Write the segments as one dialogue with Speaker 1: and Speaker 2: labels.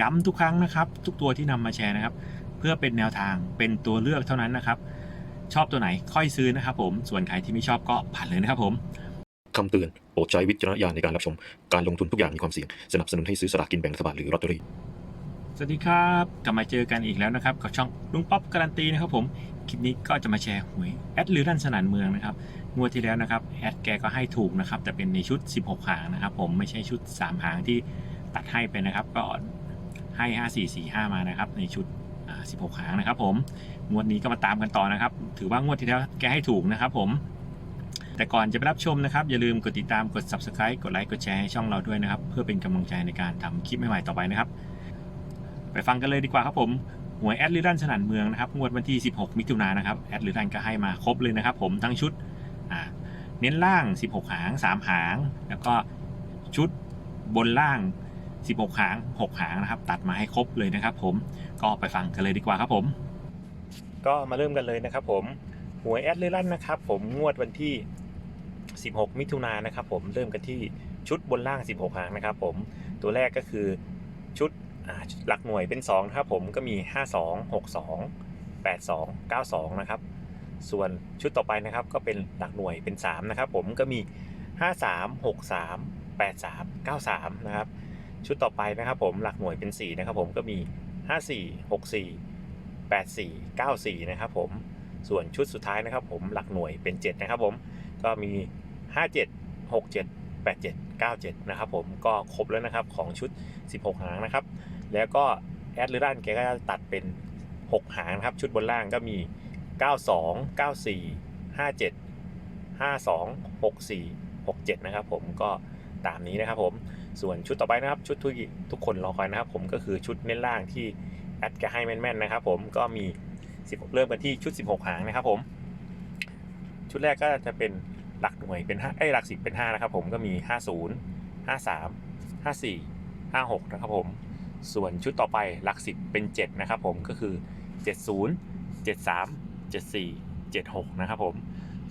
Speaker 1: ย้ำทุกครั้งนะครับ ทุกตัวที่นำมาแชร์นะครับ เพื่อเป็นแนวทางเป็นตัวเลือกเท่านั้นนะครับ ชอบตัวไหนค่อยซื้อนะครับ ผมส่วนใครที่ไม่ชอบก็ผ่านเลยนะครับผม
Speaker 2: คำเตือนโปรดใช้วิจารณญาณในการรับชม การลงทุนทุกอย่างมีความเสี่ยง สนับสนุนให้ซื้อสลากกินแบ่งรัฐบาลหรือลอตเตอรี่
Speaker 1: สวัสดีครับกลับมาเจอกันอีกแล้วนะครับกับช่องลุงป๊อปการันตีนะครับผมคลิปนี้ก็จะมาแชร์หวยแอดหรือรันสนานเมืองนะครับงวดที่แล้วนะครับแอดแกก็ให้ถูกนะครับแต่เป็นในชุด 16 หางนะครับ ผมไม่ใช่ชุด 3 หางที่ตัดให้ไปนะครับ ก็ ให้ 5 4 4 5 มานะครับ ในชุด 16 หางนะครับผม งวดนี้ก็มาตามกันต่อนะครับ ถือว่างวดที่แล้วแกให้ถูกนะครับผม แต่ก่อนจะไปรับชมนะครับ อย่าลืมกดติดตาม กด subscribe กดไลค์ กดแชร์ให้ช่องเราด้วยนะครับ เพื่อเป็นกำลังใจในการทำคลิปใหม่ๆต่อไปนะครับ ไปฟังกันเลยดีกว่าครับผมหวยแอดลิรันสนันเมืองนะครับงวดวันที่ 16 มิถุนายนนะครับแอดลิรันก็ให้มาครบเลยนะครับ ผมทั้งชุดเน้นล่าง 16 หาง 3 หาง แล้วก็ชุดบนล่าง 16 หาง 6 หางนะครับ ตัดมาให้ครบเลยนะครับ ผมก็ไปฟังกันเลยดีกว่าครับผม ก็มาเริ่มกันเลยนะครับ ผมหวยแอดลิรันนะครับ ผมงวดวันที่ 16 มิถุนายนนะครับ ผมเริ่มกันที่ชุดบนล่าง 16 หางนะครับ ผมตัวแรกก็คือชุดหลักหน่วยเป็น2นะครับผมก็มี 5 2 6 2 8 2 9 2 นะครับ ส่วนชุดต่อไปนะครับ ก็เป็นหลักหน่วยเป็น 3 นะครับ ผมก็มี 5 3 6 3 8 3 9 3 นะครับ ชุดต่อไปนะครับผมหลักหน่วยเป็น 4 นะครับผมก็มี 5 4 6 4 8 4 9 4 นะครับผมส่วนชุดสุดท้ายนะครับผมหลักหน่วยเป็น 7 นะครับผมก็มี 5 7 6 7 8 7 9 7 นะครับผมก็ครบแล้วนะครับของชุด 16 หางนะครับ แล้วก็แอดหรือด้านแกก็จะตัดเป็น 6 หางนะครับ ชุดบนล่างก็มี 92 94 57 52 64 67 นะครับผมก็ ตามนี้นะครับผมส่วนชุดต่อไปนะครับ ชุดที่ทุกคนรอคอยนะครับ ผมก็คือชุดเน้นล่างที่แอดแกให้แม่นๆนะครับ ผมก็มี 10 เริ่มกันที่ชุด 16 หางนะครับผม ชุดแรกก็จะเป็นหลักหน่วยเป็น5ไอ้หลัก 10 เป็น 5 นะครับผมก็มี 50 53 54 56 นะครับผมส่วนชุดต่อไปหลักสิบเป็น 7 นะครับผมก็คือ 70 73 74 76 นะครับผม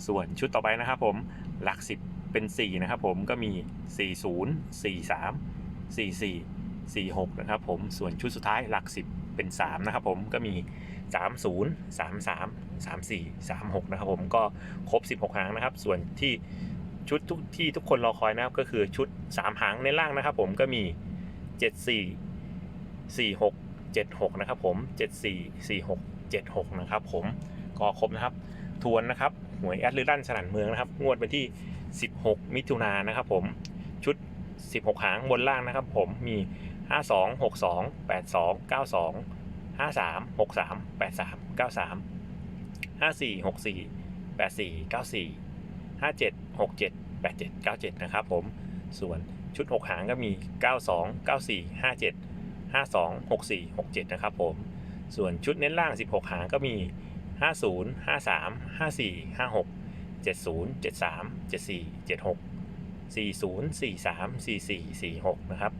Speaker 1: ส่วนชุดต่อไปนะครับผมหลักสิบ เป็น 4 นะครับผมก็มี 40 43 44 46 นะครับผมส่วนชุดสุดท้ายหลักสิบเป็น 3 นะครับผมก็มี 30 33 34 36 นะครับผมก็ครบ 16 หางนะครับ ส่วนที่ชุดทุกที่ทุกคนรอคอยนะครับก็คือชุด 3 หางในล่างนะครับผมก็มี 74 46 76 นะครับผม 74 46 76 นะครับผมก็ครบนะครับทวนนะครับหวยแอดลิรันสนันเมืองนะครับ งวดวันที่ 16 มิถุนายนนะครับผมชุด 16 หางบนล่างนะครับผมมี 52 62 82 92 53 63 83 93 54 64 84 94 57 67 87 97 นะครับผมส่วนชุด 6 หางก็มี 92 94 57 52 64 67 นะครับผม ส่วนชุดเน้นล่าง 16 หางก็มี 50 53 54 56 70 73 74 76 40 43 44 46 นะครับ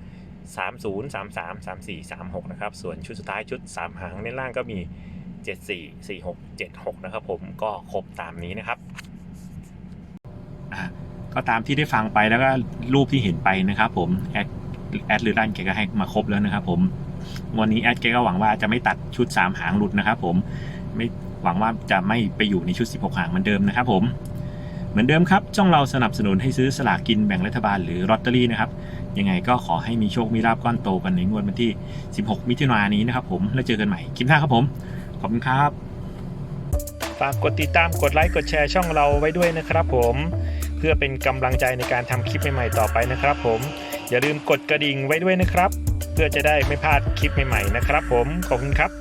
Speaker 1: 30 33 34 36 นะครับ ส่วนชุดสุดท้ายชุด 3 หางเน้นล่างก็มี 74 46 76 นะครับผมก็ครบตามนี้นะครับก็ตามที่ได้ฟังไปแล้วก็รูปที่เห็นไปนะครับผม แอดแอดหรือด้านแกก็ให้มาครบแล้วนะครับผมวันนี้แอดแกก็หวังว่าจะไม่ตัดชุด 3 หางหลุดนะครับผมไม่หวังว่าจะไม่ไปอยู่ในชุด 16 หางเหมือนเดิมนะครับผม เหมือนเดิมครับ ช่องเราสนับสนุนให้ซื้อสลากกินแบ่งรัฐบาลหรือลอตเตอรี่นะครับ ยังไงก็ขอให้มีโชค มีลาบก้อนโตกันในงวดวันที่ 16 มิถุนายนนี้นะครับผมแล้วเจอกันใหม่คลิปหน้าครับผม ขอบคุณครับฝากกดติดตามกดไลค์กดแชร์ช่องเราไว้ด้วยนะครับผมเพื่อเป็นกำลังใจในการทำคลิปใหม่ๆต่อไปนะครับผมอย่าลืมกดกระดิ่งไว้ด้วยนะครับ เพื่อจะได้ไม่พลาดคลิปใหม่ๆนะครับผมขอบคุณครับ